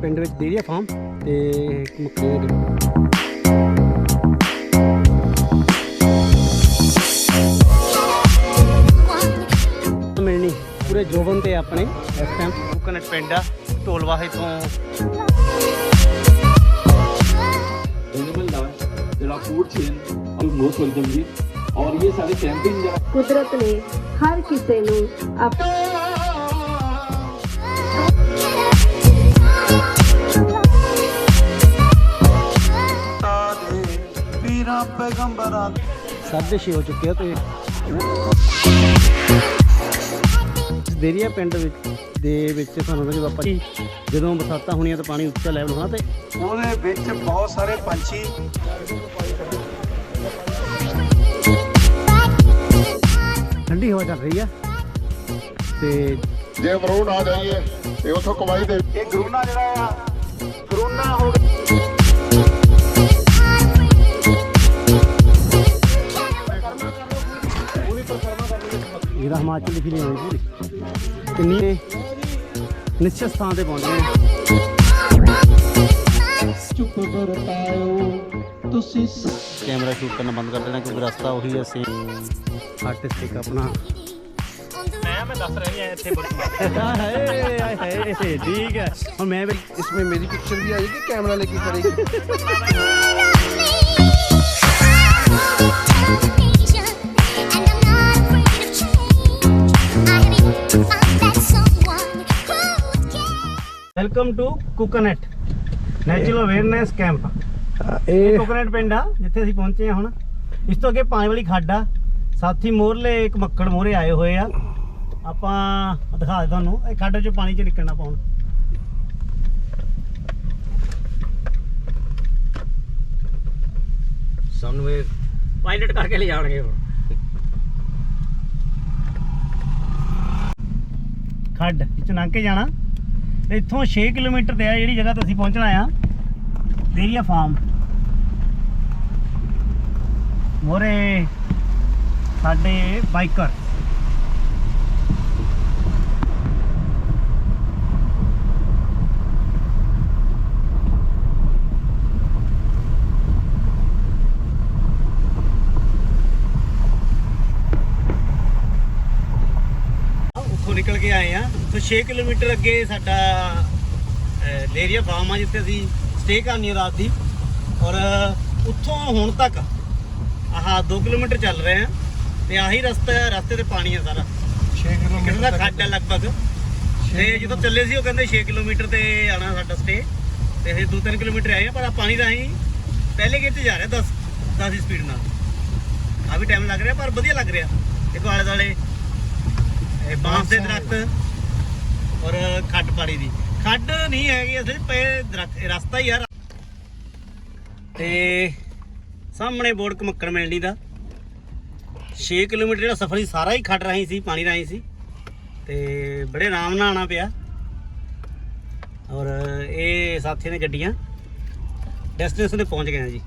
ਪਿੰਡ ਵਿੱਚ ਡੇਰੀਆ ਫਾਰਮ ਤੇ ਮੱਖੀਆਂ ਦੇ ਮਿਲਣੀ। ਪੂਰੇ ਜੋਬਨ ਤੇ ਆਪਣੇ ਇਸ ਟਾਈਮ ਕੋਕਨਟ ਪਿੰਡ ਆ। ਵਾਹੇ ਤੋਂ। ਜਿਹੜਾ ਫੂਡ ਚੇਨ ਉਹ ਨੋਟ ਵੈਲਕਮ ਜੀ ਔਰ ਇਹ ਸਾਰੇ ਕੈਂਪਿੰਗ ਜਿਹੜਾ ਕੁਦਰਤ ਨੇ ਹਰ ਕਿਸੇ ਨੂੰ ਆਪਣੇ ਪੈਗੰਬਰਾਂ ਸਭ ਦੇ ਛੇ ਹੋ ਚੁੱਕੇ ਆ ਤੇ ਦੇਰੀਆ ਪਿੰਡ ਵਿੱਚ ਦੇ ਵਿੱਚ ਤੁਹਾਨੂੰ ਜਦੋਂ ਆਪਾਂ। ਜਦੋਂ ਬਰਸਾਤਾਂ ਹੋਣੀਆਂ ਤਾਂ ਪਾਣੀ ਉੱਚਾ ਲੈਵਲ ਹੋਣਾ ਤੇ ਉਹਦੇ ਵਿੱਚ ਬਹੁਤ ਸਾਰੇ ਪੰਛੀ। ਠੰਡੀ ਹਵਾ ਚੱਲ ਰਹੀ ਆ। ਤੇ ਜੇ ਅਮਰੂਦ ਆ ਜਾਈਏ ਤੇ ਉਥੋਂ ਕਮਾਈ ਦੇ ਇਹ ਗਰੂਨਾ ਜਿਹੜਾ ਆ ਗਰੂਨਾ ਹੋ ਗਿਆ। ਇਹਦਾ ਹਿਮਾਚਲ ਦੀ ਫੀਲਿੰਗ ਆਉਂਦੀ ਪੂਰੀ ਕਿੰਨੀ ਨਿਸ਼ਚਿਤ ਥਾਂ ਤੇ ਪਹੁੰਚੇ ਹਾਂ ਚੁੱਪ ਵਰਤਾਓ ਤੁਸੀਂ ਕੈਮਰਾ ਸ਼ੂਟ ਕਰਨਾ ਬੰਦ ਕਰ ਦੇਣਾ ਕਿਉਂਕਿ ਰਸਤਾ ਉਹੀ ਹੈ ਸੇਮ ਆਰਟਿਸਟਿਕ ਆਪਣਾ। ਮੈਂ ਦੱਸ ਰਹੀ ਹਾਂ ਇੱਥੇ ਬਰਤਮਾਨ ਹਾਏ ਹਾਏ ਠੀਕ ਹੈ। ਹੁਣ ਮੈਂ ਇਸ ਵਿੱਚ ਮੇਰੀ ਪਿਕਚਰ ਵੀ ਆਏਗੀ ਕੈਮਰਾ ਲੈ ਕੇ ਕਰੇਗੀ welcome to coconut natural awareness camp ਇਹ ਕੋਕੋਨਟ ਪਿੰਡ ਆ ਜਿੱਥੇ ਅਸੀਂ ਪਹੁੰਚੇ ਆ ਹੁਣ। ਇਸ ਤੋਂ ਅੱਗੇ ਪਾਣੀ ਵਾਲੀ ਖੱਡ। ਆ ਸਾਥੀ ਮੋਰਲੇ ਇੱਕ ਮੱਕੜ ਮੋਰੇ ਆਏ ਹੋਏ ਆ। ਆਪਾਂ ਦਿਖਾ ਦੇ ਤੁਹਾਨੂੰ ਇਹ ਖੱਡ 'ਚ ਪਾਣੀ 'ਚ ਨਿਕਲਣਾ ਪਾਉਣ। ਸਾਨੂੰ ਇਹ ਪਾਇਲਟ ਕਰਕੇ ਲੈ ਜਾਣਗੇ ਹੁਣ। ਖੱਡ ਵਿੱਚ ਲੰਘ ਕੇ ਜਾਣਾ। ਇੱਥੋਂ 6 ਕਿਲੋਮੀਟਰ ਤੇ ਆ ਜਿਹੜੀ ਜਗ੍ਹਾ ਤੇ ਅਸੀਂ ਪਹੁੰਚਣਾ ਆ, ਦੇਰੀਆ ਫਾਰਮ। ਮੋਰੇ ਸਾਡੇ ਬਾਈਕਰ। ਉੱਥੋਂ ਨਿਕਲ ਕੇ ਆਏ ਆ। ਤੋਂ 6 ਕਿਲੋਮੀਟਰ ਅੱਗੇ ਸਾਡਾ ਲੇਰੀਆ ਫਾਰਮ ਆ ਜਿੱਥੇ ਅਸੀਂ ਸਟੇ ਕਰਨੀ ਆ ਰਾਤ ਦੀ। ਔਰ ਉੱਥੋਂ ਹੁਣ ਤੱਕ ਆਹ 2 ਕਿਲੋਮੀਟਰ ਚੱਲ ਰਹੇ ਆ ਤੇ ਆਹੀ ਰਸਤਾ ਹੈ ਰਸਤੇ ਤੇ ਪਾਣੀ ਆ ਸਾਰਾ। 6 ਕਿੰਨਾ ਖੱਡ ਆ ਲਗਭਗ। ਤੇ ਜਦੋਂ ਚੱਲੇ ਸੀ ਉਹ ਕਹਿੰਦੇ 6 ਕਿਲੋਮੀਟਰ ਤੇ ਆਣਾ ਸਾਡਾ ਸਟੇ ਤੇ ਅਸੀਂ 2-3 ਕਿਲੋਮੀਟਰ ਆਏ ਆ ਪਰ ਆ ਪਾਣੀ ਰਾਹੀਂ ਪਹਿਲੇ ਗੇਟ ਤੇ ਜਾ ਰਿਹਾ 10 10 ਦੀ ਸਪੀਡ ਨਾਲ। ਆ ਵੀ ਟਾਈਮ ਲੱਗ ਰਿਹਾ ਪਰ ਵਧੀਆ ਲੱਗ ਰਿਹਾ। ਦੇਖੋ ਆਲੇ ਇਹ ਬਾਂਸ ਦੇ ਦਰਖਤ ਔਰ ਖੱਡ ਪਾੜੀ ਦੀ। ਖੱਡ ਨਹੀਂ ਹੈਗੀ ਅਸਲ, ਪਏ ਰਸਤਾ ਹੀ ਯਾਰ ਤੇ ਸਾਹਮਣੇ ਬੋਰਡ ਕਮੱਕੜ ਮਿਲਣੀ ਦਾ। 6 ਕਿਲੋਮੀਟਰ ਜਿਹੜਾ ਸਫ਼ਰ ਸੀ, ਸਾਰਾ ਹੀ ਖੱਡ ਰਾਹੀਂ ਸੀ, ਪਾਣੀ ਰਾਹੀਂ ਸੀ। ਤੇ ਬੜੇ ਆਰਾਮ ਨਾਲ ਆਣਾ ਪਿਆ। ਔਰ ਇਹ ਸਾਥੀਆਂ ਨੇ ਗੱਡੀਆਂ ਡੈਸਟੀਨੇਸ਼ਨ ਤੇ ਪਹੁੰਚ ਗਏ ਆ ਜੀ।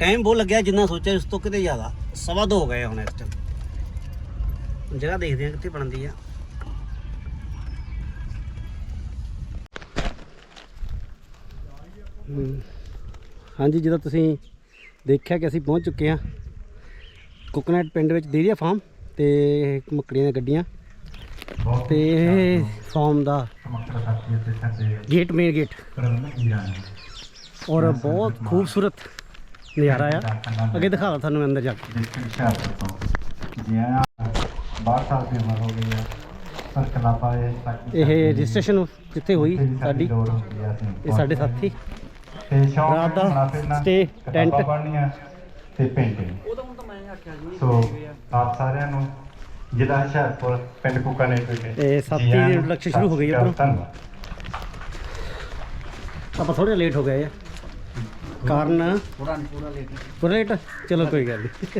ਟਾਈਮ ਬਹੁਤ ਲੱਗਿਆ ਜਿੰਨਾ ਸੋਚਿਆ ਉਸ ਤੋਂ ਕਿਤੇ ਜ਼ਿਆਦਾ। ਸਵਾ ਦੋ ਹੋ ਗਏ ਹੁਣ ਇਸ ਟਾਈਮ ਜਗ੍ਹਾ ਦੇਖਦੇ ਆ ਕਿੱਥੇ ਬਣਦੀ ਆ। ਹਾਂਜੀ ਜਦੋਂ ਤੁਸੀਂ ਦੇਖਿਆ ਕਿ ਅਸੀਂ ਪਹੁੰਚ ਚੁੱਕੇ ਹਾਂ ਕੋਕੋਨਟ ਪਿੰਡ ਵਿੱਚ ਡੇਰੀਆ ਫਾਰਮ ਤੇ ਮੱਕੜੀਆਂ ਦੀਆਂ ਗੱਡੀਆਂ ਤੇ ਇਹ ਫਾਰਮ ਦਾ ਗੇਟ ਮੇਨ ਗੇਟ ਔਰ ਬਹੁਤ ਖੂਬਸੂਰਤ ਨਜ਼ਾਰਾ ਆ। ਅੱਗੇ ਦਿਖਾਵਾ ਤੁਹਾਨੂੰ ਅੰਦਰ ਜਾ ਕੇ। ਇਹ ਰਜਿਸਟ੍ਰੇਸ਼ਨ ਜਿੱਥੇ ਹੋਈ ਸਾਡੀ ਇਹ ਸਾਡੇ ਸਾਥੀ। ਰਾਤ ਦਾ stay, tent। ਤੇ ਪੇਂਟਿੰਗ ਉਦੋਂ ਤਾਂ ਮੈਂ ਆਖਿਆ ਜੀ। ਸੋ ਆਪ ਸਾਰਿਆਂ ਨੂੰ ਜ਼ਿਲ੍ਹਾ ਹੁਸ਼ਿਆਰਪੁਰ ਪਿੰਡ ਕੁਕਾਨੇ ਵਿਖੇ ਇਹ ਸਾਥੀ ਜੀ ਆਇਆਂ ਦੀ ਨੂੰ। ਸ਼ੁਰੂ ਹੋ ਗਈ ਹੈ ਉੱਧਰੋਂ। ਧੰਨਵਾਦ। ਆਪਾਂ ਥੋੜੇ ਲੇਟ ਹੋ ਗਏ ਆ। ਕਾਰਨ? ਪੂਰਾ ਪੂਰਾ ਲੇਟ ਪੂਰਾ ਲੇਟ ਚਲੋ ਕੋਈ ਗੱਲ ਨਹੀਂ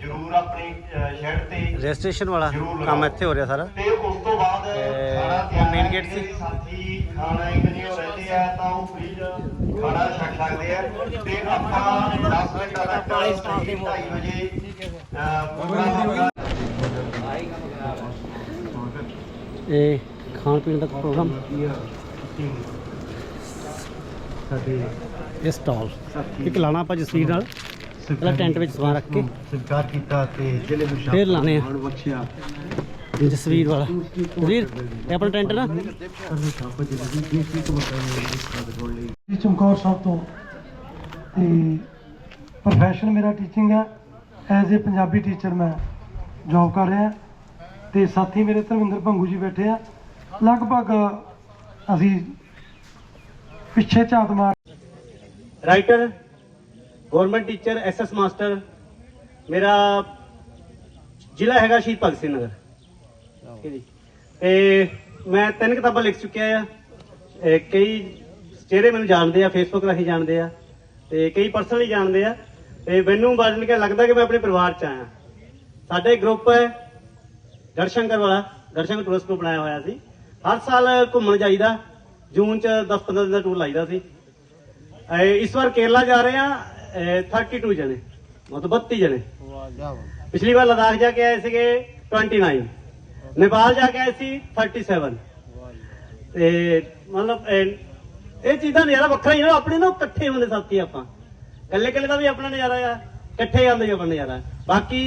ਜਰੂਰ ਆਪਣੀ ਸ਼ਹਿਰ ਤੇ ਰਜਿਸਟ੍ਰੇਸ਼ਨ ਵਾਲਾ ਕੰਮ ਇੱਥੇ ਹੋ ਰਿਹਾ ਸਾਰਾ। ਤੇ ਉਸ ਤੋਂ ਬਾਅਦ ਤੇ ਸਾਰਾ ਉਹ main gate ਸੀ। ਸਾਥੀ ਖਾਣਾ ਇੱਕ ਨਹੀਂ ਹੋ ਰਹਿੰਦੀ ਹੈ ਤਾਂ ਉਹ ਪਲੀਜ਼ ਖਾਣਾ ਛਕ ਸਕਦੇ ਆ। ਤੇ ਆਪਾਂ 10 ਮਿੰਟਾਂ ਤੱਕ ਸਹੀ 2:30 ਵਜੇ ਪ੍ਰੋਗਰਾਮ ਇਹ ਖਾਣ ਪੀਣ ਦਾ ਪ੍ਰੋਗਰਾਮ? ਸਾਡੇ ਇਹ ਸਟਾਲ ਇੱਕ ਲਾਣਾ ਆਪਾਂ ਜਸਵੀਰ ਨਾਲ। ਪਹਿਲਾਂ ਟੈਂਟ ਵਿੱਚ ਸਮਾਨ ਰੱਖ ਕੇ। ਸਤਿਕਾਰ ਕੀਤਾ ਤੇ ਜ਼ਿਲ੍ਹੇ ਨੂੰ ਫੇਰ ਲਾਣੇ ਆ। ਬਖਸ਼ਿਆ। ਜਸਵੀਰ ਵਾਲਾ। ਜਸਵੀਰ ਇਹ ਆਪਣਾ ਟੈਂਟ ਨਾ? ਜੀ ਚਮਕੌਰ ਸਾਹਿਬ ਤੋਂ। ਤੇ ਪ੍ਰੋਫੈਸ਼ਨ ਮੇਰਾ ਟੀਚਿੰਗ ਹੈ। ਐਜ਼ ਅ ਪੰਜਾਬੀ ਟੀਚਰ ਮੈਂ ਜੌਬ ਕਰ ਰਿਹਾ। ਤੇ ਸਾਥੀ ਮੇਰੇ ਧਰਮਿੰਦਰ ਭੰਗੂ ਜੀ ਬੈਠੇ ਆ। ਲਗਭਗ ਅਸੀਂ ਪਿੱਛੇ ਝਾਤ ਮਾਰ writer government teacher SS master ਮੇਰਾ ਜ਼ਿਲ੍ਹਾ ਹੈਗਾ ਸ਼ਹੀਦ ਭਗਤ ਸਿੰਘ ਨਗਰ। ਤੇ ਮੈਂ ਤਿੰਨ ਕਿਤਾਬਾਂ ਲਿਖ ਚੁੱਕਿਆ ਆ। ਕਈ ਚਿਹਰੇ ਮੈਨੂੰ ਜਾਣਦੇ ਆ ਫੇਸਬੁੱਕ ਰਾਹੀਂ ਜਾਣਦੇ ਆ ਤੇ ਕਈ ਪਰਸਨਲੀ ਜਾਣਦੇ ਆ ਤੇ ਮੈਨੂੰ ਬਾਅਦ ਕੇ ਲੱਗਦਾ ਕਿ ਮੈਂ ਆਪਣੇ ਪਰਿਵਾਰ ਚ ਆਇਆ। ਸਾਡਾ ਇੱਕ ਗਰੁੱਪ ਹੈ ਗੜਸ਼ੰਕਰ ਵਾਲਾ ਗੜਸ਼ੰਕਰ ਟੂਰਿਸਟ ਗਰੁੱਪ ਬਣਾਇਆ ਹੋਇਆ ਸੀ। ਹਰ ਸਾਲ ਘੁੰਮਣ ਜਾਈਦਾ ਜੂਨ ਚ 10-15 ਦਿਨ ਦਾ ਟੂਰ ਲਾਈਦਾ ਸੀ। ਇਸ ਵਾਰ ਕੇਰਲਾ ਜਾ ਰਹੇ ਆ ਅਹ 32 ਜਣੇ ਮਤਲਬ 32 ਜਣੇ। ਪਿਛਲੀ ਵਾਰ ਲਦਾਖ ਜਾ ਕੇ ਆਏ ਸੀਗੇ 29 ਨੇਪਾਲ ਜਾ ਕੇ ਆਏ ਸੀ 37 ਤੇ ਮਤਲਬ ਇਹ ਚੀਜ਼ਾਂ ਨਜ਼ਾਰਾ ਵੱਖਰਾ ਹੀ ਹੈ ਨਾ ਆਪਣੇ ਨਾਲ ਇਕੱਠੇ ਹੁੰਦੇ ਸਾਥੀ ਆਪਾਂ। ਇਕੱਲੇ ਇਕੱਲੇ ਦਾ ਵੀ ਆਪਣਾ ਨਜ਼ਾਰਾ ਆ, ਇਕੱਠੇ ਆਉਂਦੇ ਆਪਣਾ ਨਜ਼ਾਰਾ ਬਾਕੀ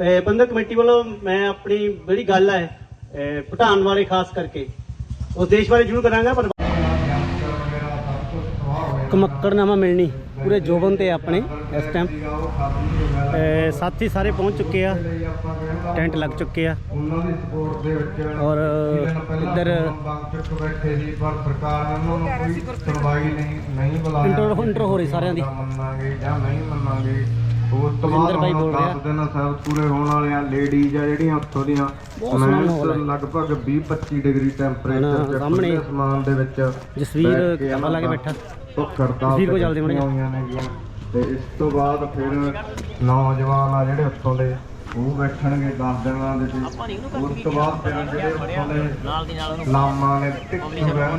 ਅਹ ਬੰਦਕ ਕਮੇਟੀ ਵੱਲੋਂ ਮੈਂ ਆਪਣੀ ਜਿਹੜੀ ਗੱਲ ਹੈ ਅਹ ਬਾਰੇ ਖਾਸ ਕਰਕੇ ਉਸ ਦੇਸ਼ ਬਾਰੇ ਜ਼ਰੂਰ ਕਰਾਂਗਾ, ਪਰ ਕਮੱਕੜਨਾਮਾ ਮਿਲਣੀ। ਪੂਰੇ ਜੋਬਨ ਤੇ ਆਪਣੇ ਇਸ ਟਾਈਮ ਸਾਥੀ ਸਾਰੇ ਪਹੁੰਚ ਚੁੱਕੇ ਆ ਟੈਂਟ ਲੱਗ ਚੁੱਕੇ ਆ ਔਰ ਇੱਧਰ ਚੁੱਕ ਬੈਠੇ ਸੀ ਪਰ ਸਰਕਾਰ ਨੇ ਉਹਨਾਂ ਨੂੰ ਕੋਈ ਸੁਣਵਾਈ ਨਹੀਂ ਨਹੀਂ ਬੁਲਾਇਆ ਇੰਟਰੋ ਇੰਟਰੋ ਹੋ ਰਹੀ ਸਾਰਿਆਂ ਦੀ ਮੰਨਾਂਗੇ ਜਾਂ ਨਹੀਂ ਮੰਨਾਂਗੇ ਤੋਂ ਬੋਲ ਰਿਹਾ। 10 ਦਿਨ ਸਾਹਿਬ ਪੂਰੇ ਹੋਣ ਵਾਲੇ ਆ ਲੇਡੀਜ਼ ਆ ਜਿਹੜੀਆਂ ਉੱਥੋਂ ਦੀਆਂ। ਲਗਭਗ 20 25 ਡਿਗਰੀ ਟੈਂਪਰੇਚਰ ਸਾਹਮਣੇ ਖੁੱਲੇ ਅਸਮਾਨ ਦੇ ਵਿੱਚ ਜਸਵੀਰ ਬੈਠ ਕੇ ਕਿਤਾਬਾਂ ਲਾ ਕੇ ਬੈਠਾ। ਹੜਤਾਲ ਜਸਵੀਰ ਕੋਲ ਤੇ ਚੱਲਦੇ ਜਿਹਾ। ਹੋਈਆਂ ਨੇਗੀਆਂ। ਤੇ ਇਸ ਤੋਂ ਬਾਅਦ ਫਿਰ ਨੌਜਵਾਨ ਆ ਜਿਹੜੇ ਉੱਥੋਂ ਦੇ ਉਹ ਬੈਠਣਗੇ 10 ਦਿਨਾਂ ਦੇ ਵਿੱਚ। ਉਸ ਤੋਂ ਬਾਅਦ ਫਿਰ ਜਿਹੜੇ ਉੱਥੋਂ ਦੇ ਨਾਲ ਦੀ ਨਾਲ ਲਾਮਾਂ ਨੇ ਟਿਕਟ ਰਹਿਣ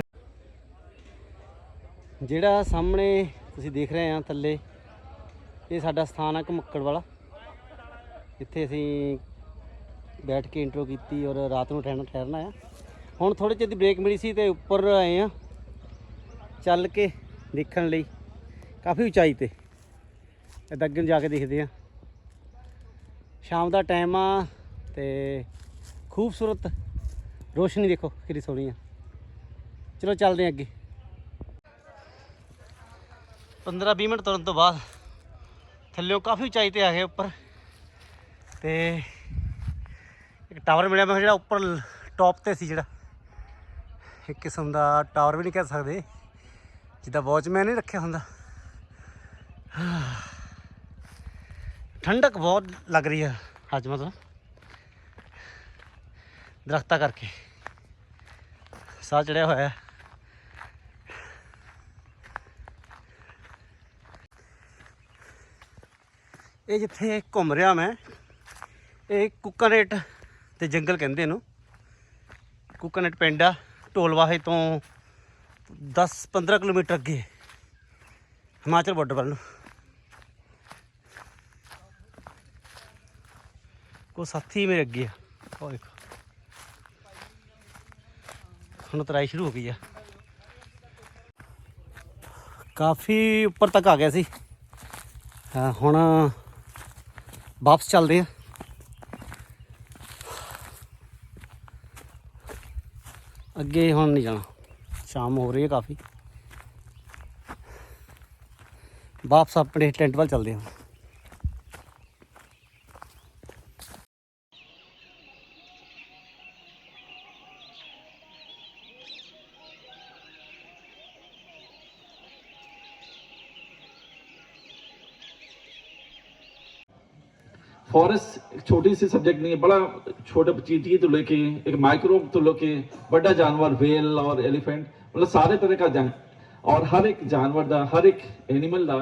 ਜਿਹੜਾ ਸਾਹਮਣੇ ਤੁਸੀਂ ਦੇਖ ਰਹੇ ਆ ਥੱਲੇ ਇਹ ਸਾਡਾ ਸਥਾਨ ਆ ਘਮੱਕੜ ਵਾਲਾ। ਇੱਥੇ ਅਸੀਂ ਬੈਠ ਕੇ ਇੰਟਰੋ ਕੀਤੀ ਔਰ ਰਾਤ ਨੂੰ ਠਹਿਰਨਾ ਠਹਿਰਨਾ ਆ। ਹੁਣ ਥੋੜੇ ਚਿਰ ਦੀ ਬ੍ਰੇਕ ਮਿਲੀ ਸੀ ਤੇ ਉੱਪਰ ਆਏ ਆ। ਚੱਲ ਕੇ ਦੇਖਣ ਲਈ। ਕਾਫੀ ਉਚਾਈ ਤੇ। ਇੱਦਾਂ ਅੱਗੇ ਨੂੰ ਜਾ ਕੇ ਦੇਖਦੇ ਆ ਸ਼ਾਮ ਦਾ ਟਾਈਮ ਆ ਤੇ ਖੂਬਸੂਰਤ ਰੋਸ਼ਨੀ ਦੇਖੋ ਕਿੰਨੀ ਸੋਹਣੀ ਆ। ਚਲੋ ਚੱਲਦੇ ਆ ਅੱਗੇ। 15-20 ਮਿੰਟ ਤੁਰਨ ਤੋਂ ਬਾਅਦ ਥੱਲੇੋਂ ਕਾਫੀ ਉਚਾਈ ਤੇ ਆ ਗਏ ਉੱਪਰ। ਤੇ ਇੱਕ ਟਾਵਰ ਮਿਲਿਆ ਮੈਂ ਜਿਹੜਾ ਉੱਪਰ ਟੌਪ ਤੇ ਸੀ ਜਿਹੜਾ। ਇੱਕ ਕਿਸਮ ਦਾ ਟਾਵਰ ਵੀ ਨਹੀਂ ਕਹਿ ਸਕਦੇ। ਜਿੱਦਾਂ ਵਾਚਮੈਨ ਨਹੀਂ ਰੱਖਿਆ ਹੁੰਦਾ। ਠੰਡਕ ਬਹੁਤ ਲੱਗ ਰਹੀ ਹੈ ਅੱਜ ਮਤਲਬ। ਦਰਖਤਾਂ ਕਰਕੇ। ਸਾਹ ਚੜਿਆ ਹੋਇਆ ਇਹ ਜਿੱਥੇ ਘੁੰਮ ਰਿਹਾ ਮੈਂ, ਇਹ ਕੁੱਕਨਟ ਤੇ ਜੰਗਲ ਕਹਿੰਦੇ ਇਹਨੂੰ। ਕੁੱਕਰੇਟ ਪਿੰਡ ਆ, ਢੋਲਵਾਹੇ ਤੋਂ 10-15 ਕਿਲੋਮੀਟਰ ਅੱਗੇ, ਹਿਮਾਚਲ ਬਾਰਡਰ ਵੱਲ ਨੂੰ। ਕੋ ਸਾਥੀ ਮੇਰੇ ਅੱਗੇ ਆ। ਉਹ ਦੇਖੋ ਹੁਣ ਤਰਾਈ ਸ਼ੁਰੂ ਹੋ ਗਈ ਆ। ਕਾਫੀ ਉੱਪਰ ਤੱਕ ਆ ਗਿਆ ਸੀ। ਹੁਣ ਵਾਪਸ ਚੱਲਦੇ ਆ। ਅੱਗੇ ਹੁਣ ਨਹੀਂ ਜਾਣਾ। शाम हो रही है काफ़ी। वापस अपने टेंट वाल चलते हैं। फॉरेस्ट छोटी सी सब्जेक्ट नहीं है, बड़ा छोटे चीटी तो लेके, एक माइक्रोब तो लेके, बड़ा जानवर, वेल और एलिफेंट ਮਤਲਬ ਸਾਰੇ ਤਰ੍ਹਾਂ ਦਾ ਜਾਨ ਔਰ ਹਰ ਇੱਕ ਜਾਨਵਰ ਦਾ, ਹਰ ਇੱਕ ਐਨੀਮਲ ਦਾ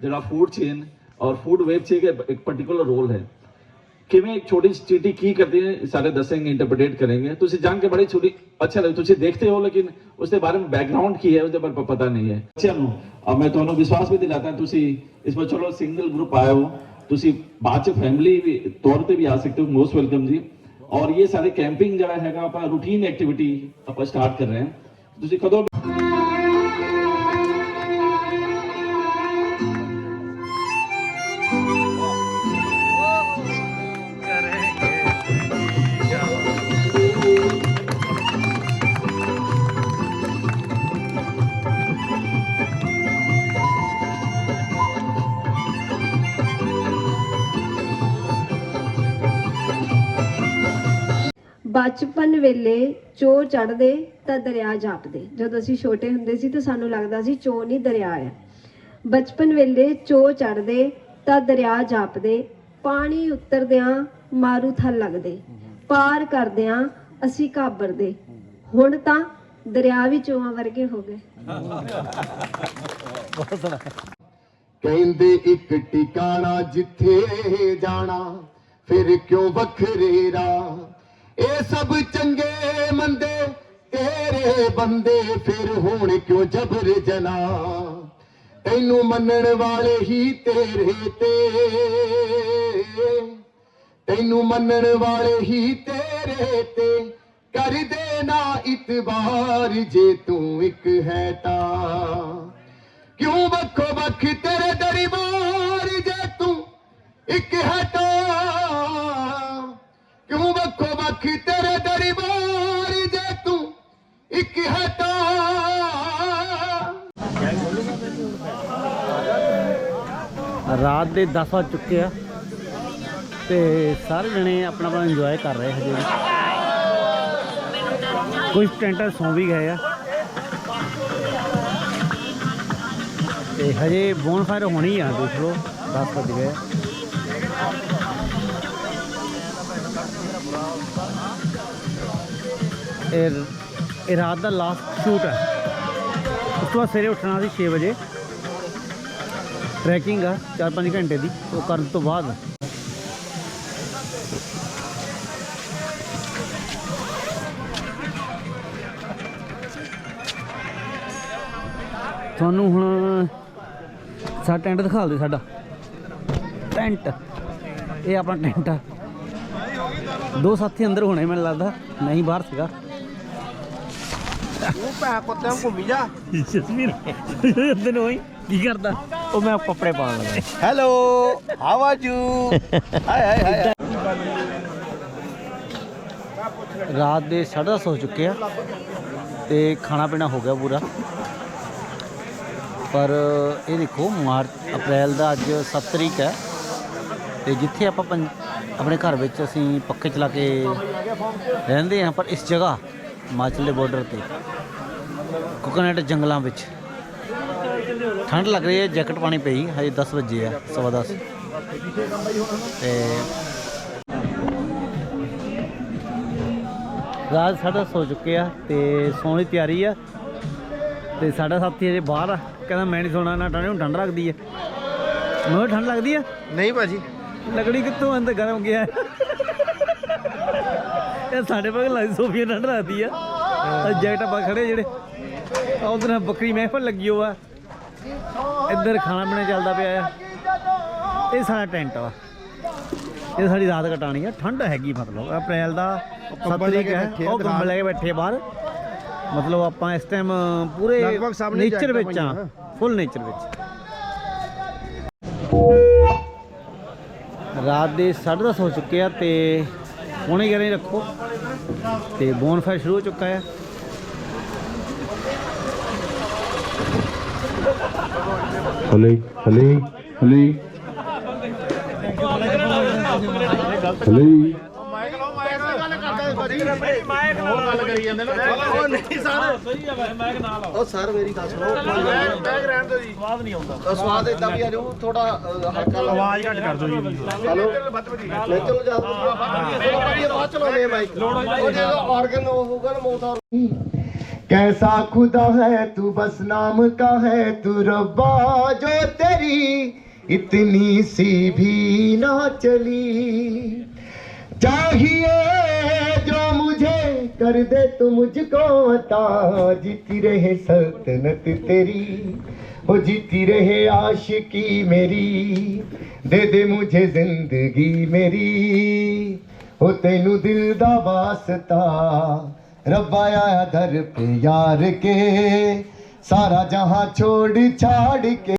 ਜਿਹੜਾ ਫੂਡ ਚੇਨ ਔਰ ਫੂਡ ਵੇਵ ਚੇਨ ਦਾ ਇੱਕ ਪਾਰਟਿਕੂਲਰ ਰੋਲ ਹੈ। ਕਿਵੇਂ ਇੱਕ ਛੋਟੀ ਚੀਟੀ ਕੀ ਕਰਦੀ ਹੈ ਸਾਰੇ ਦੱਸेंगे ਇੰਟਰਪ੍ਰੀਟ ਕਰਾਂਗੇ। ਤੁਸੀਂ ਜਾਣ ਕੇ ਬੜੇ ਛੋਟੀ, ਅੱਛਾ ਲੱਗ ਤੁਸੀਂ ਦੇਖਦੇ ਹੋ, ਲੇਕਿਨ ਉਸਦੇ ਬਾਰੇ ਵਿੱਚ ਬੈਕਗ੍ਰਾਉਂਡ ਕੀ ਹੈ ਉਸਦੇ ਬਾਰੇ ਪਤਾ ਨਹੀਂ ਹੈ। ਬੱਚਿਆਂ ਨੂੰ, ਔਰ ਮੈਂ ਤੁਹਾਨੂੰ ਵਿਸ਼ਵਾਸ ਵੀ ਦਿਲਾਤਾ, ਤੁਸੀਂ ਇਸ ਵਿੱਚ ਚਲੋ ਸਿੰਗਲ ਗਰੁੱਪ ਆਏ ਹੋ ਤੁਸੀਂ ਬਾਅਦ ਚ ਫੈਮਿਲੀ ਵੀ, ਤੌਰ ਤੇ ਵੀ ਆ ਸਕਦੇ ਹੋ ਮੋਸਟ ਵੈਲਕਮ ਜੀ। ਔਰ ਇਹ ਸਾਰੇ ਕੈਂਪਿੰਗ ਜਿਹੜਾ ਹੈਗਾ, ਆਪਾਂ ਰੂਟੀਨ ਐਕਟੀਵਿਟੀ ਆਪਾਂ ਸਟਾਰਟ ਕਰ ਰਹੇ ਹਾਂ। ਤੁਸੀਂ ਕਦੋਂ ਬਚਪਨ ਵੇਲੇ ਚੋ ਚੜਦੇ ਤਾਂ ਦਰਿਆ ਜਾਪਦੇ। ਜਦੋਂ ਅਸੀਂ ਛੋਟੇ ਹੁੰਦੇ ਸੀ ਤਾਂ ਸਾਨੂੰ ਲੱਗਦਾ ਸੀ ਚੋ ਨਹੀਂ ਦਰਿਆ ਆ। ਬਚਪਨ ਵੇਲੇ ਚੋ ਚੜਦੇ ਤਾਂ ਦਰਿਆ ਜਾਪਦੇ, ਪਾਣੀ ਉਤਰਦਿਆਂ ਮਾਰੂ ਥਲ ਲੱਗਦੇ, ਪਾਰ ਕਰਦਿਆਂ ਅਸੀਂ ਘਾਬਰਦੇ। ਹੁਣ ਤਾਂ ਦਰਿਆ ਵੀ ਚੋਆਂ ਵਰਗੇ ਹੋ ਗਏ। ਕਹਿੰਦੇ ਇੱਕ ਟਿਕਾਣਾ ਜਿੱਥੇ ਜਾਣਾ, ਫਿਰ ਕਿਉਂ ਵੱਖਰੇ ਰਾਹ ਇਹ ਸਭ ਚੰਗੇ ਮੰਦੇ, ਤੇਰੇ ਬੰਦੇ ਫਿਰ ਹੁਣ ਕਿਉਂ ਜਬਰ ਜਨਾ? ਤੈਨੂੰ ਮੰਨਣ ਵਾਲੇ ਹੀ ਤੇਰੇ ਤੇ। ਤੈਨੂੰ ਮੰਨਣ ਵਾਲੇ ਹੀ ਤੇਰੇ ਤੇ। ਕਰਦੇ ਨਾ ਇਤਬਾਰ ਜੇ ਤੂੰ ਇੱਕ ਹੈ ਤਾਂ। ਕਿਉਂ ਵੱਖੋ ਵੱਖ ਤੇਰੇ ਦਰਬਾਰ ਜੇ ਤੂੰ ਇੱਕ ਹੈ ਤਾਂ? ਕਿਉਂ ਵੱਖੋ ਤੇਰੇ ਦਰਬਾਰ ਜੇ ਤੂੰ ਇੱਕ ਹੈ ਰਾਤ ਦੇ 10 ਵੱਜ ਚੁੱਕੇ ਆ ਤੇ ਸਾਰੇ ਜਣੇ ਆਪਣਾ ਆਪਣਾ ਇੰਜੋਏ ਕਰ ਰਹੇ ਹਜੇ ਵੀ। ਕੁਝ ਟੈਂਟਰ ਸੌਂ ਵੀ ਗਏ ਆ। ਤੇ ਹਜੇ ਬੋਨਫਾਇਰ ਹੋਣੀ ਆ, ਦੇਖ ਲਓ 10 ਵੱਜ ਗਏ ਇਹ ਰਾਤ ਦਾ ਲਾਸਟ ਸ਼ੂਟ ਹੈ। ਉਸ ਤੋਂ ਬਾਅਦ ਸਵੇਰੇ ਉੱਠਣਾ ਸੀ 6 ਵਜੇ। ਟਰੈਕਿੰਗ ਆ 4-5 ਘੰਟੇ ਦੀ, ਉਹ ਕਰਨ ਤੋਂ ਬਾਅਦ। ਤੁਹਾਨੂੰ ਹੁਣ ਸਾਡਾ ਟੈਂਟ ਦਿਖਾ ਦਿਓ ਸਾਡਾ। ਟੈਂਟ। ਇਹ ਆਪਣਾ ਟੈਂਟ ਆ। ਦੋ ਸਾਥੀ ਅੰਦਰ ਹੋਣੇ ਮੈਨੂੰ ਲੱਗਦਾ ਨਹੀਂ ਬਾਹਰ ਸੀਗਾ। ਉਹ ਪੈ ਕੁੱਤਿਆਂ ਘੁੰਮੀ ਜਾ। ਜਸਮੀਨ ਅੰਦਰ ਨੂੰ ਹੋਈ ਕੀ ਕਰਦਾ? ਉਹ ਮੈਂ ਕੱਪੜੇ ਪਾਉਣ ਲੱਗਾ ਹੈਲੋ ਹਾਊ ਆਰ ਯੂ ਹਾਏ ਹਾਏ ਹਾਏ ਰਾਤ ਦੇ 10:30 ਹੋ ਚੁੱਕੇ ਆ ਤੇ ਖਾਣਾ ਪੀਣਾ ਹੋ ਗਿਆ ਪੂਰਾ। ਪਰ ਇਹ ਦੇਖੋ ਮਾਰਚ ਅਪ੍ਰੈਲ ਦਾ ਅੱਜ 7 ਤਰੀਕ ਹੈ। ਤੇ ਜਿੱਥੇ ਆਪਾਂ ਪੰ- ਆਪਣੇ ਘਰ ਵਿੱਚ ਅਸੀਂ ਪੱਖੇ ਚਲਾ ਕੇ ਰਹਿੰਦੇ ਹਾਂ ਪਰ ਇਸ ਜਗ੍ਹਾ ਹਿਮਾਚਲ ਦੇ ਬਾਰਡਰ ਤੇ। ਕੋਕੋਨਟ ਜੰਗਲਾਂ ਵਿੱਚ। ਠੰਡ ਲੱਗ ਰਹੀ ਹੈ ਜੈਕਟ ਪਾਣੀ ਪਈ ਹਜੇ 10 ਵਜੇ ਆ ਸਵਾ 10 ਤੇ ਰਾਤ ਸਾਡਾ ਸੋ ਚੁੱਕੇ ਆ ਤੇ ਸੌਣ ਦੀ ਤਿਆਰੀ ਆ। ਤੇ ਸਾਡਾ ਸਾਥੀ ਅਜੇ ਬਾਹਰ ਆ ਕਹਿੰਦਾ ਮੈਂ ਨਹੀਂ ਸੋਣਾ ਨਾ ਠੰਡ ਨੂੰ ਠੰਡ ਲੱਗਦੀ ਹੈ ਮੈਨੂੰ ਠੰਡ ਲੱਗਦੀ ਆ? ਨਹੀਂ ਭਾਜੀ। ਲਕੜੀ ਕਿੱਥੋਂ ਅੰਦਰ ਗਰਮ ਗਿਆ? ਇਹ ਸਾਡੇ ਕੋਲ ਲੱਗ ਸੋਫੀਆ ਠੰਡ ਲੱਗਦੀ ਆ। ਆ ਜੈਕਟ ਆਪਾਂ ਖੜੇ ਜਿਹੜੇ। ਆ ਉਧਰ ਬੱਕਰੀ ਮਹਿਫਲ ਲੱਗੀ ਹੋਆ। ਇੱਧਰ ਖਾਣਾ ਪੀਣਾ ਚੱਲਦਾ ਪਿਆ ਆ। ਇਹ ਸਾਡਾ ਟੈਂਟ ਆ ਇਹ ਸਾਡੀ ਰਾਤ ਕਟਾਣੀ ਆ। ਠੰਡ ਹੈਗੀ ਮਤਲਬ। ਅਪ੍ਰੈਲ ਦਾ 7 ਤਰੀਕ ਹੈ। ਉਹ ਕੰਬਲ ਲੈ ਕੇ ਬੈਠੇ ਬਾਹਰ। ਮਤਲਬ ਆਪਾਂ ਇਸ ਟਾਈਮ ਪੂਰੇ ਨੇਚਰ ਵਿੱਚ ਆ। ਫੁੱਲ ਨੇਚਰ ਵਿੱਚ। ਰਾਤ ਦੇ 10:30 ਹੋ ਚੁੱਕੇ ਆ ਤੇ ਹੁਣੇ ਕਰੇ ਰੱਖੋ। ਤੇ ਬੋਨਫਾਇਰ ਸ਼ੁਰੂ ਹੋ ਚੁੱਕਾ ਹੈ ਹਲੇ ਹਲੇ ਹਲੇ। ਹਲੇ। ਉਹ ਸਰ, ਮੇਰੀ ਗੱਲ ਸੁਣੋ। ਬੈਗ ਰਹਿਣ ਦਿਓ ਜੀ ਸਵਾਦ ਨਹੀਂ ਆਉਂਦਾ ਸਵਾਦ ਇਦਾਂ ਵੀ ਆ ਜਾਊ ਥੋੜਾ ਹਲਕਾ ਆਵਾਜ਼ ਘੱਟ ਕਰ ਦਿਓ ਜੀ ਹਲੋ ਮੈਂ ਚਲੋ ਜਾ ਬਾਅਦ ਚਲਾਉਣੇ ਮਾਈਕ ਉਹ ਜਦੋਂ ਆਰਗਨ ਹੋਊਗਾ ਨਾ ਮੌਤ कैसा खुदा है तू बस नाम का है तू रब्बा जो तेरी इतनी सी भी ना चली चाहिए जो मुझे कर दे तू मुझको अता जीती रहे सल्तनत तेरी हो जीती रहे आशिकी मेरी दे दे मुझे जिंदगी मेरी हो तेनू दिल दा वास्ता रब्बा आया दर पे यार के सारा जहां छोड़ छाड़ के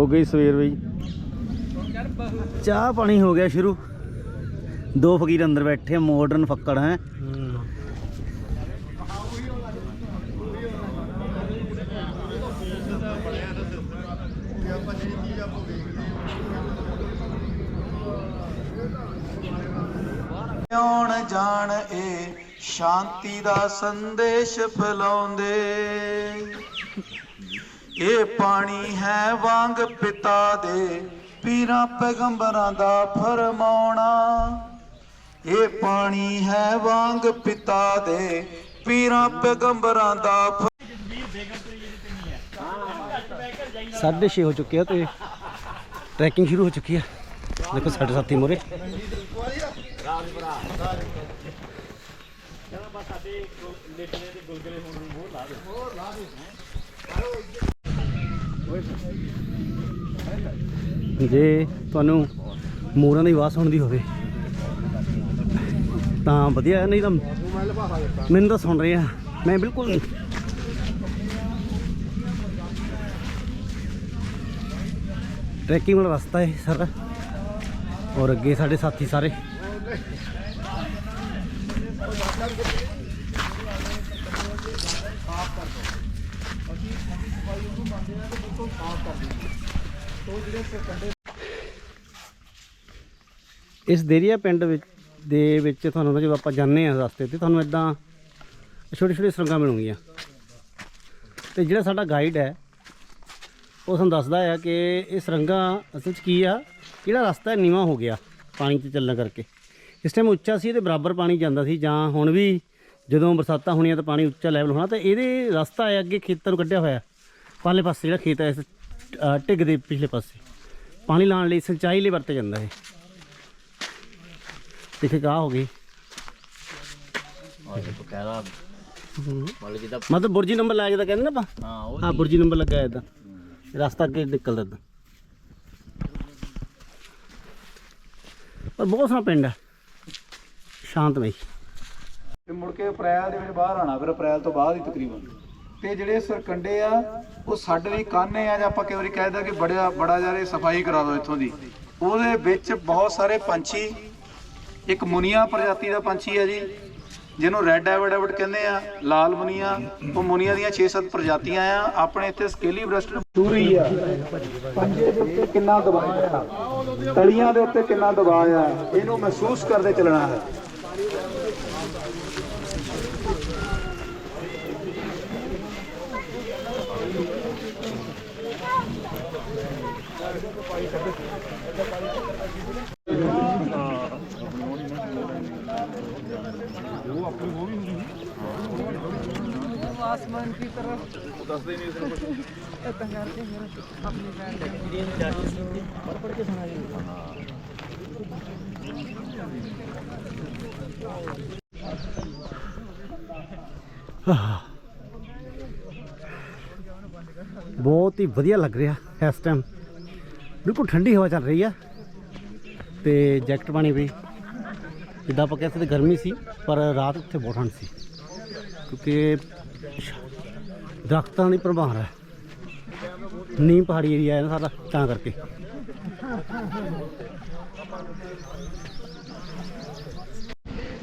ਹੋ ਗਈ ਸਵੇਰ ਬਈ। ਚਾਹ ਪਾਣੀ ਹੋ ਗਿਆ ਸ਼ੁਰੂ। ਦੋ ਫਕੀਰ ਅੰਦਰ ਬੈਠੇ ਮਾਡਰਨ ਫੱਕੜ ਹੈ। ਆਉਣ ਜਾਣ ਇਹ ਸ਼ਾਂਤੀ ਦਾ ਸੰਦੇਸ਼ ਫੈਲਾਉਂਦੇ। ਇਹ ਪਾਣੀ ਹੈ ਵਾਂਗ ਪਿਤਾ ਦੇ ਪੀਰਾਂ ਪੈਗੰਬਰਾਂ ਦਾ ਫਰਮਾਉਣਾ, ਇਹ ਪਾਣੀ ਹੈ ਵਾਂਗ ਪਿਤਾ ਦੇ ਪੀਰਾਂ ਪੈਗੰਬਰਾਂ ਦਾ ਫ- ਸਾਢੇ ਛੇ ਹੋ ਚੁੱਕੇ ਆ ਤੇ ਟਰੈਕਿੰਗ ਸ਼ੁਰੂ ਹੋ ਚੁੱਕੀ ਆ। ਦੇਖੋ ਸਾਡੇ ਸਾਥੀ ਮੋਰੇ। ਜੇ ਤੁਹਾਨੂੰ ਮੋਰਾਂ ਦੀ ਆਵਾਜ਼ ਸੁਣਦੀ ਹੋਵੇ, ਤਾਂ ਵਧੀਆ ਨਹੀਂ ਤਾਂ ਮੈਨੂੰ ਤਾਂ ਸੁਣ ਰਹੇ ਆ। ਮੈਂ ਬਿਲਕੁਲ ਨਹੀਂ। ਟਰੈਕਿੰਗ ਵਾਲਾ ਰਸਤਾ ਹੈ ਸਾਰਾ, ਔਰ ਅੱਗੇ ਸਾਡੇ ਸਾਥੀ ਸਾਰੇ। ਇਸ ਦੇਰੀਆ ਪਿੰਡ ਵਿੱਚ ਦੇ ਵਿੱਚ ਤੁਹਾਨੂੰ ਨਾ ਜਦੋਂ ਆਪਾਂ ਜਾਂਦੇ ਆ ਰਸਤੇ ਤੇ ਤੁਹਾਨੂੰ ਇਦਾਂ ਛੋਟੀ ਛੋਟੀ ਸੁਰੰਗਾਂ ਮਿਲਣਗੀਆਂ। ਤੇ ਜਿਹੜਾ ਸਾਡਾ ਗਾਈਡ ਹੈ, ਉਹ ਸਾਨੂੰ ਦੱਸਦਾ ਆ ਕਿ ਇਹ ਸੁਰੰਗਾਂ ਅਸਲ 'ਚ ਕੀ ਆ ਜਿਹੜਾ ਰਸਤਾ ਨੀਵਾਂ ਹੋ ਗਿਆ ਪਾਣੀ 'ਤੇ ਚੱਲਣ ਕਰਕੇ। ਇਸ ਟਾਈਮ ਉੱਚਾ ਸੀ ਤੇ ਬਰਾਬਰ ਪਾਣੀ ਜਾਂਦਾ ਸੀ, ਜਾਂ ਹੁਣ ਵੀ ਜਦੋਂ ਬਰਸਾਤਾਂ ਹੋਣੀਆਂ ਤਾਂ ਪਾਣੀ ਉੱਚਾ ਲੈਵਲ ਹੋਣਾ, ਤਾਂ ਇਹਦੇ ਰਸਤਾ ਹੈ ਅੱਗੇ ਖੇਤਾਂ ਨੂੰ ਕੱਢਿਆ ਹੋਇਆ। ਪਾਲੇ ਪਾਸੇ ਜਿਹੜਾ ਖੇਤ ਹੈ, ਇਸ ਅ, ਢਿੱਗ ਦੇ ਪਿਛਲੇ ਪਾਸੇ। ਪਾਣੀ ਲਾਉਣ ਲਈ ਸਿੰਚਾਈ ਲਈ ਵਰਤਿਆ ਜਾਂਦਾ ਹੈ। ਦੇਖੇ ਕਾ ਹੋ ਗਈ। ਹੂੰ। ਮਤਲਬ ਬੁਰਜੀ ਨੰਬਰ ਲਾਇਆ ਜਿੱਦਾਂ ਕਹਿੰਦੇ ਨਾ ਆਪਾਂ? ਹਾਂ ਹਾਂ ਬੁਰਜੀ ਨੰਬਰ ਲੱਗਾ ਇਦਾਂ। ਰਸਤਾ ਅੱਗੇ ਨਿਕਲਦਾ ਇਦਾਂ। ਪਰ ਬਹੁਤ ਸੋਹਣਾ ਪਿੰਡ ਹੈ ਸ਼ਾਂਤਮਈ। ਤੇ ਮੁੜ ਕੇ ਅਪ੍ਰੈਲ ਦੇ ਵਿੱਚ ਬਾਹਰ ਆਣਾ ਫਿਰ ਅਪ੍ਰੈਲ ਤੋਂ ਬਾਅਦ ਹੀ ਤਕਰੀਬਨ। ਤੇ ਜਿਹੜੇ ਸਰਕੰਡੇ ਆ, ਉਹ ਸਾਡੇ ਲਈ ਕਾਨੇ ਆ ਜਾਂ ਆਪਾਂ ਕਈ ਵਾਰੀ ਕਹਿੰਦਾ ਕਿ ਬੜਾ ਬੜਾ ਜਾਰੇ ਸਫ਼ਾਈ ਕਰਾ ਦਿਓ ਇੱਥੋਂ ਦੀ। ਉਹਦੇ ਵਿੱਚ ਬਹੁਤ ਸਾਰੇ ਪੰਛੀ, ਇੱਕ ਮੁਨੀਆ ਪ੍ਰਜਾਤੀ ਦਾ ਪੰਛੀ ਆ ਜੀ, ਜਿਹਨੂੰ ਰੈੱਡ ਐਵਰਡ ਕਹਿੰਦੇ ਆ, ਲਾਲ ਮੁਨੀਆ, ਉਹ ਮੁਨੀਆ ਦੀਆਂ 6-7 ਪ੍ਰਜਾਤੀਆਂ ਆ, ਆਪਣੇ ਇੱਥੇ ਸਕੇਲੀ ਬ੍ਰਸਟ ਸੂਰੀ ਆ। ਪੰਜੇ ਦੇ ਉੱਤੇ ਕਿੰਨਾ ਦਬਾਅ ਆ? ਤਲੀਆਂ ਦੇ ਉੱਤੇ ਕਿੰਨਾ ਦਬਾਅ ਆ? ਇਹਨੂੰ ਮਹਿਸੂਸ ਕਰਦੇ ਚੱਲਣਾ ਹੈ। बहुत ही बढ़िया लग रहा इस टाइम ਬਿਲਕੁਲ ਠੰਡੀ ਹਵਾ ਚੱਲ ਰਹੀ ਆ। ਤੇ ਜੈਕਟ ਪਾਣੀ ਵੀ ਜਿੱਦਾਂ ਆਪਾਂ ਕਹਿੰਦੇ ਤੇ ਗਰਮੀ ਸੀ, ਪਰ ਰਾਤ ਉੱਥੇ ਬਹੁਤ ਠੰਡ ਸੀ। ਕਿਉਂਕਿ ਦਰਖਤਾਂ ਦੀ ਪ੍ਰਭਾਵ ਹੈ। ਨੀਮ ਪਹਾੜੀ ਏਰੀਆ ਹੈ ਨਾ ਸਾਰਾ, ਤਾਂ ਕਰਕੇ।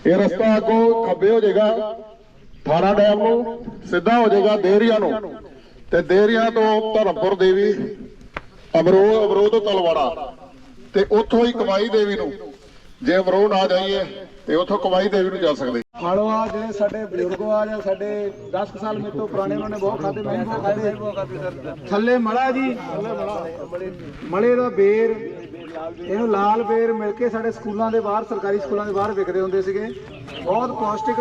ਇਹ ਰਸਤਾ ਅੱਗੋਂ ਖੱਬੇ ਹੋ ਜਾਏਗਾ, ਥਾਣਾ ਡੈਮ ਨੂੰ, ਸਿੱਧਾ ਹੋ ਜਾਏਗਾ ਦੇਹਰੀਆ ਨੂੰ। ਤੇ ਦੇਹਰੀਆ ਤੋਂ ਧਰਮਪੁਰ ਦੇਵੀ ਅਮਰੋਹ ਅਮਰੋਹ ਤੋਂ ਤਲਵਾੜਾ ਤੇ ਉੱਥੋਂ ਹੀ ਕਮਾਈ ਦੇਵੀ ਨੂੰ। ਜੇ ਅਮਰੋਹ ਨਾ ਜਾਈਏ, ਤੇ ਉੱਥੋਂ ਕਮਾਈ ਦੇਵੀ ਨੂੰ ਜਾ ਸਕਦੇ। ਹਾਲੋ ਆ ਜਿਹੜੇ ਸਾਡੇ ਬਜ਼ੁਰਗ ਆ ਜਾਂ ਸਾਡੇ 10 ਸਾਲ ਮੇਰੇ ਤੋਂ ਪੁਰਾਣੇ, ਉਹਨਾਂ ਨੇ ਬਹੁਤ ਖਾਦੇ ਮੈਂ ਬਹੁਤ ਖਾਦੇ ਥੱਲੇ ਮੜਾ ਜੀ। ਮਲੇ ਦਾ ਬੇਰ। ਇਹਨੂੰ ਲਾਲ ਬੇਰ ਮਿਲ ਕੇ ਸਾਡੇ ਸਕੂਲਾਂ ਦੇ ਬਾਹਰ, ਸਰਕਾਰੀ ਸਕੂਲਾਂ ਦੇ ਬਾਹਰ ਵਿਕਦੇ ਹੁੰਦੇ ਸੀਗੇ। ਬਹੁਤ ਪੌਸ਼ਟਿਕ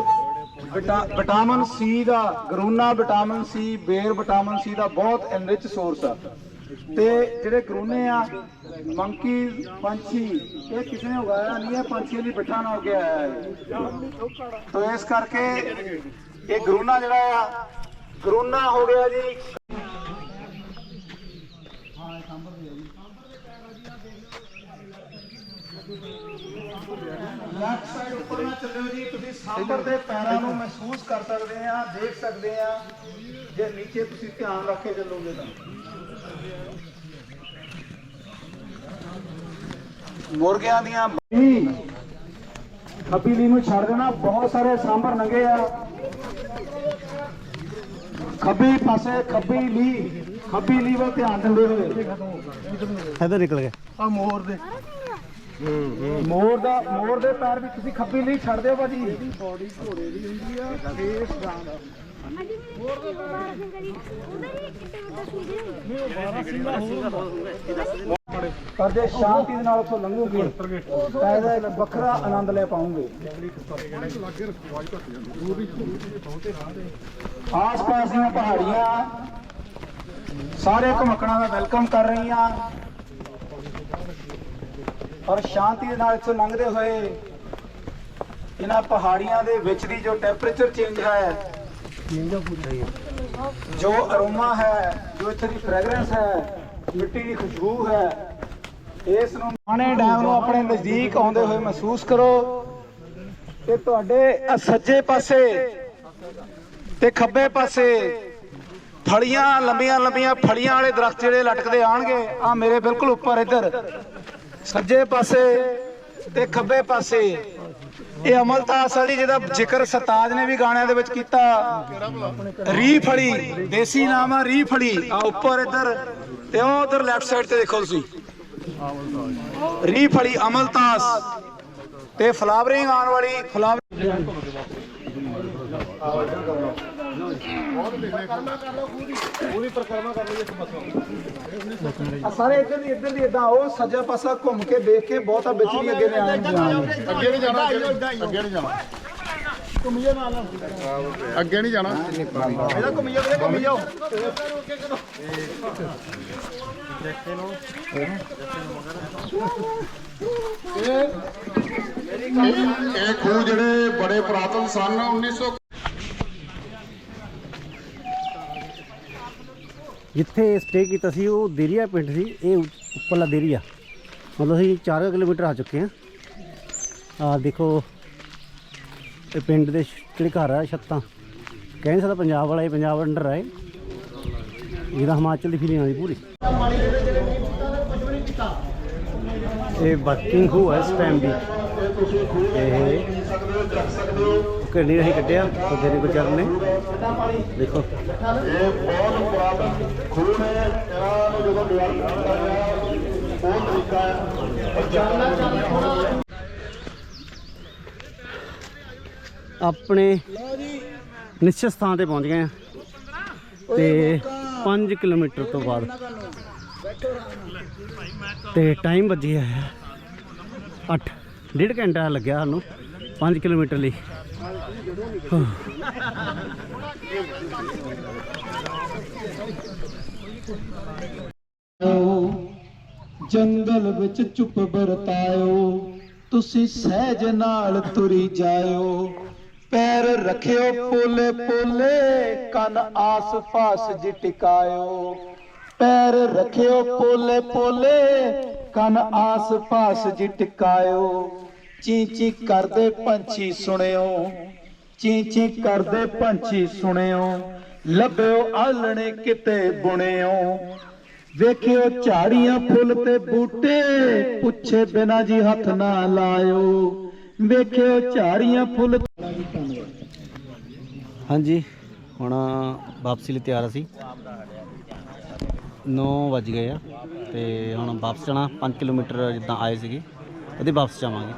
ਵਿਟਾਮਿਨ ਸੀ ਦਾ, ਗਰੂਨਾ ਵਿਟਾਮਿਨ ਸੀ, ਬੇਰ ਵਿਟਾਮਿਨ ਸੀ ਦਾ ਬਹੁਤ ਐਨਰਿਚ ਸੋਰਸ ਆ। ਤੇ ਜਿਹੜੇ ਕਰੋਨੇ ਆ, ਮੰਕੀ, ਪੰਛੀ, ਇਹ ਕਿਸੇ ਨੇ ਉਗਾਇਆ ਨਹੀਂ ਹੈ, ਪੰਛੀਆਂ ਦੀ ਬਿੱਠਾ ਨਾ ਉੱਗਿਆ ਹੈ। ਤੋ ਇਸ ਕਰਕੇ ਇਹ ਗਰੂਨਾ ਜਿਹੜਾ ਆ, ਕਰੋਨਾ ਹੋ ਗਿਆ ਜੀ। ਲੈਫਟ ਸਾਈਡ ਉੱਪਰ ਨਾ ਚੱਲਿਓ ਜੀ, ਤੁਸੀਂ ਸਾਹਮਣੇ ਦੇ ਪੈਰਾਂ ਨੂੰ ਮਹਿਸੂਸ ਕਰ ਸਕਦੇ ਆ, ਦੇਖ ਸਕਦੇ ਆ। ਜੇ ਨੀਚੇ ਤੁਸੀਂ ਧਿਆਨ ਰੱਖ ਕੇ ਚੱਲੋਗੇ ਤਾਂ। ਮੁਰਗਿਆਂ ਦੀਆਂ ਬੀ ਖਪੀਲੀ ਨੂੰ ਛੱਡ ਦੇਣਾ ਬਹੁਤ ਸਾਰੇ ਸਾਂਭਰ ਨੰਗੇ ਆ। ਖੱਬੀ ਪਾਸੇ ਖੱਬੀ ਲੀ ਖੱਬੀ ਲੀ ਵੱਲ ਧਿਆਨ ਦਿੰਦੇ ਹੋਏ। ਇੱਧਰ ਨਿਕਲ ਗਿਆ ਆ ਮੋਰ ਦੇ। ਮੋਰ ਦਾ ਮੋਰ ਦੇ ਪੈਰ ਵੀ ਤੁਸੀਂ ਖੱਬੀ ਲਈ ਛੱਡ ਦਿਓ ਭਾਜੀ। ਬੋਡੀ ਘੋੜੇ ਦੀ ਹੁੰਦੀ ਆ ਫੇਸ ਗਾਂ ਦਾ ਪਰ ਜੇ ਸ਼ਾਂਤੀ ਦੇ ਨਾਲ ਉੱਥੋਂ ਲੰਘੋਗੇ। ਤਾਂ ਇਹਦਾ ਵੱਖਰਾ ਆਨੰਦ ਲੈ ਪਾਉਂਗੇ ਆਸ-ਪਾਸ ਦੀਆਂ ਪਹਾੜੀਆਂ, ਸਾਰੇ ਘੁਮਕਣਾ ਦਾ ਵੈਲਕਮ ਕਰ ਰਹੀਆਂ। ਔਰ ਸ਼ਾਂਤੀ ਦੇ ਨਾਲ ਇੱਥੋਂ ਲੰਘਦੇ ਹੋਏ, ਇਹਨਾਂ ਪਹਾੜੀਆਂ ਦੇ ਵਿੱਚ ਦੀ ਜੋ ਟੈਂਪਰੇਚਰ ਚੇਂਜ ਹੈ, ਜੋ ਅਰੋਮਾ ਹੈ, ਜੋ ਇੱਥੇ ਦੀ ਫ੍ਰੈਗਰੈਂਸ ਹੈ, ਮਿੱਟੀ ਦੀ ਖੁਸ਼ਬੂ ਹੈ ਇਸ ਨੂੰ ਮਾਣੇ ਡੈਮ ਨੂੰ ਆਪਣੇ ਨਜ਼ਦੀਕ ਆਉਂਦੇ ਹੋਏ ਮਹਿਸੂਸ ਕਰੋ ਤੇ ਤੁਹਾਡੇ ਸੱਜੇ ਪਾਸੇ ਤੇ ਖੱਬੇ ਪਾਸੇ ਫਲੀਆਂ, ਲੰਬੀਆਂ ਲੰਬੀਆਂ ਫਲੀਆਂ ਵਾਲੇ ਦਰਖਤ ਜਿਹੜੇ ਲਟਕਦੇ ਆਣਗੇ ਆ ਮੇਰੇ ਬਿਲਕੁਲ ਉੱਪਰ ਇੱਧਰ। ਸੱਜੇ ਪਾਸੇ ਤੇ ਖੱਬੇ ਪਾਸੇ। ਇਹ ਅਮਲਤਾਸ ਵਾਲੀ ਜਿਹਦਾ ਜ਼ਿਕਰ ਸਰਤਾਜ ਨੇ ਵੀ ਗਾਣਿਆਂ ਦੇ ਵਿੱਚ ਕੀਤਾ। ਰੀ ਫੜੀ ਦੇਸੀ ਨਾਮ ਆ ਰੀ ਫੜੀ ਆ ਉੱਪਰ ਇੱਧਰ ਤੇ ਉਹ ਉਧਰ ਲੈਫਟ ਸਾਈਡ ਤੇ ਦੇਖੋ ਤੁਸੀਂ। ਰੀ ਫੜੀ ਅਮਲਤਾਸ ਤੇ ਫਲਾਵਰਿੰਗ ਆਉਣ ਵਾਲੀ ਫਲਾਵਰ ਆ ਸਾਰੇ ਇੱਧਰ ਦੀ ਇੱਧਰ ਦੀ ਇਦਾਂ ਉਹ ਸੱਜਾ ਪਾਸਾ ਘੁੰਮ ਕੇ ਦੇਖ ਕੇ ਬਹੁਤਾ ਵਿੱਚ ਨਹੀਂ ਅੱਗੇ ਨੇ ਆਣਾ ਜਾਣਾ ਅੱਗੇ ਨਹੀਂ ਜਾਣਾ ਅੱਗੇ ਨਹੀਂ ਜਾਣਾ। ਅੱਗੇ ਨਹੀਂ ਜਾਣਾ। ਇਹਦਾ ਘੁੰਮੀ ਜਾਓ ਵੀਰੇ, ਘੁੰਮੀ ਜਾਓ। ਇਹ ਖੂਹ ਜਿਹੜੇ ਬੜੇ ਪੁਰਾਤਨ ਸਨ 1900 ਜਿੱਥੇ ਸਟੇ ਕੀਤਾ ਸੀ ਉਹ ਦੇਰੀਆ ਪਿੰਡ ਸੀ ਇਹ ਉੱਪਰਲਾ ਦੇਰੀਆ। ਮਤਲਬ ਅਸੀਂ 4 ਕਿਲੋਮੀਟਰ ਆ ਚੁੱਕੇ ਹਾਂ। ਆ ਦੇਖੋ ਇਹ ਪਿੰਡ ਦੇ ਜਿਹੜੇ ਘਰ ਆ ਛੱਤਾਂ। ਕਹਿ ਨਹੀਂ ਸਕਦਾ ਪੰਜਾਬ ਵਾਲਾ ਇਹ ਪੰਜਾਬ ਅੰਡਰ ਆਏ ਜਿਹਦਾ ਹਿਮਾਚਲ ਦੀ ਫੀਲਿੰਗ ਆਉਂਦੀ ਪੂਰੀ। ਇਹ ਵਰਕਿੰਗ ਹੋ ਇਸ ਟਾਈਮ ਦੀ। ਇਹ ਕਿੰਨੀ ਰਹੀ ਕੱਢਿਆ ਤੇ ਤੇਰੇ ਵਿਚਾਰ ਨੇ। ਦੇਖੋ। ਇਹ ਬਹੁਤ ਪੁਰਾਤਨ ਖੂਹ ਨੇ ਇਹਨਾਂ ਨੂੰ ਜਦੋਂ ਡਿਵੈਲਪ ਕੀਤਾ ਗਿਆ ਉਹ ਤਰੀਕਾ ਹੈ ਪਰ ਜਾਣਨਾ ਚਾਹੁੰਦਾ ਆਪਣੇ ਨਿਸ਼ਚਿਤ ਸਥਾਨ ਤੇ ਪਹੁੰਚ ਗਏ ਆ। ਤੇ 5 ਕਿਲੋਮੀਟਰ ਤੋਂ ਬਾਅਦ। ਤੇ ਟਾਈਮ ਵੱਜਿਆ ਹੈ 8 ਡੇਢ ਘੰਟਾ ਲੱਗਿਆ ਸਾਨੂੰ 5 ਕਿਲੋਮੀਟਰ ਲਈ। ਜੰਗਲ ਵਿੱਚ ਚੁੱਪ ਵਰਤਾਇਓ। ਤੁਸੀਂ ਸਹਿਜ ਨਾਲ ਤੁਰੀ ਜਾਇਓ। ਪੈਰ ਰਖਿਓ ਪੋਲੇ ਪੋਲੇ ਕੰਨ ਆਸ-ਪਾਸ ਜੀ ਟਿਕਾਇਓ ਪੈਰ ਰੱਖਿਓ ਪੋਲੇ ਪੋਲੇ ਕੰਨ ਆਸ-ਪਾਸ ਜੀ ਟਿਕਾਇਓ ਚੀ ਚੀ ਕਰਦੇ ਪੰਛੀ ਸੁਣਿਓ ਚੀ ਚੀ ਕਰਦੇ ਪੰਛੀ ਸੁਣਿਓ। ਲੱਭਿਓ ਆਲਣੇ ਕਿਤੇ ਬੁਣਿਓ। ਵੇਖਿਓ ਝਾੜੀਆਂ ਫੁੱਲ ਤੇ ਬੂਟੇ, ਪੁੱਛੇ ਬਿਨਾ ਜੀ ਹੱਥ ਨਾ ਲਾਇਓ। ਵੇਖਿਓ ਝਾੜੀਆਂ ਫੁੱਲ ਹਾਂਜੀ, ਹੁਣ ਵਾਪਸੀ ਲਈ ਤਿਆਰ ਅਸੀਂ। 9 ਵੱਜ ਗਏ ਆ ਤੇ ਹੁਣ ਵਾਪਸ ਜਾਣਾ 5 ਕਿਲੋਮੀਟਰ ਜਿੱਦਾਂ ਆਏ ਸੀਗੇ, ਉਹਦੇ ਵਾਪਸ ਜਾਵਾਂਗੇ।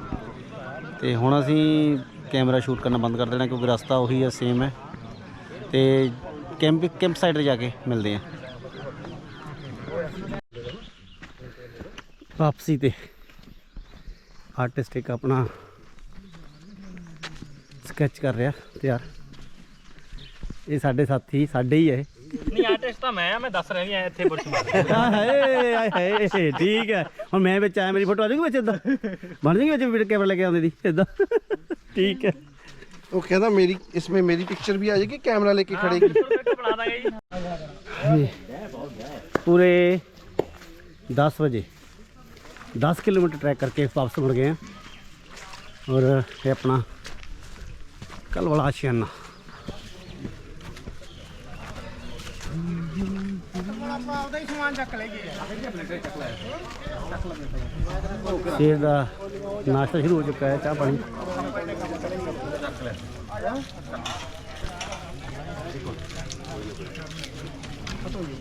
ਤੇ ਹੁਣ ਅਸੀਂ ਕੈਮਰਾ ਸ਼ੂਟ ਕਰਨਾ ਬੰਦ ਕਰ ਦੇਣਾ ਕਿਉਂਕਿ ਰਸਤਾ ਉਹੀ ਆ ਸੇਮ ਹੈ ਤੇ ਕੈਂਪ ਕੈਂਪ ਸਾਈਡ ਤੇ ਜਾ ਕੇ ਮਿਲਦੇ ਆ। ਵਾਪਸੀ ਤੇ ਆਰਟਿਸਟ ਇੱਕ ਆਪਣਾ ਸਕੈਚ ਕਰ ਰਿਹਾ ਤਿਆਰ। ਇਹ ਸਾਡੇ ਸਾਥੀ ਸਾਡੇ ਹੀ ਹੈ ਨਹੀਂ ਆਰਟਿਸਟ ਤਾਂ ਮੈਂ ਆ ਮੈਂ ਦੱਸ ਰਿਹਾ ਵੀ ਐ ਇੱਥੇ ਬੁਰਸ਼ ਮਾਰ ਹਾਏ ਹਾਏ ਹਾਏ ਠੀਕ ਹੈ ਹੁਣ ਮੈਂ ਵਿੱਚ ਆਇਆ ਮੇਰੀ ਫੋਟੋ ਆ ਜਾਊਗੀ ਵਿੱਚ ਇਦਾਂ? ਬਣ ਜਾਊਗੀ ਵਿੱਚ ਵੀਡੀਓ ਕੈਮਰਾ ਲੈ ਕੇ ਆਉਂਦੇ ਦੀ ਇਦਾਂ? ਠੀਕ ਹੈ ਉਹ ਕਹਿੰਦਾ ਮੇਰੀ ਇਸਮੇ ਮੇਰੀ ਪਿਕਚਰ ਵੀ ਆ ਜਾਏਗੀ ਕੈਮਰਾ ਲੈ ਕੇ ਖੜੇਗੀ। ਪੂਰੇ 10 ਵਜੇ। 10 ਕਿਲੋਮੀਟਰ ਟਰੈਕ ਕਰਕੇ ਵਾਪਸ ਮੁੜ ਗਏ ਆ। ਔਰ ਇਹ ਆਪਣਾ Kalvala Asiana. ਸੇਰ ਦਾ ਨਾਸ਼ਤਾ ਸ਼ੁਰੂ ਹੋ ਚੁੱਕਾ ਹੈ ਚਾਹ ਪਾਣੀ ਪਤਾ ਹੋਈ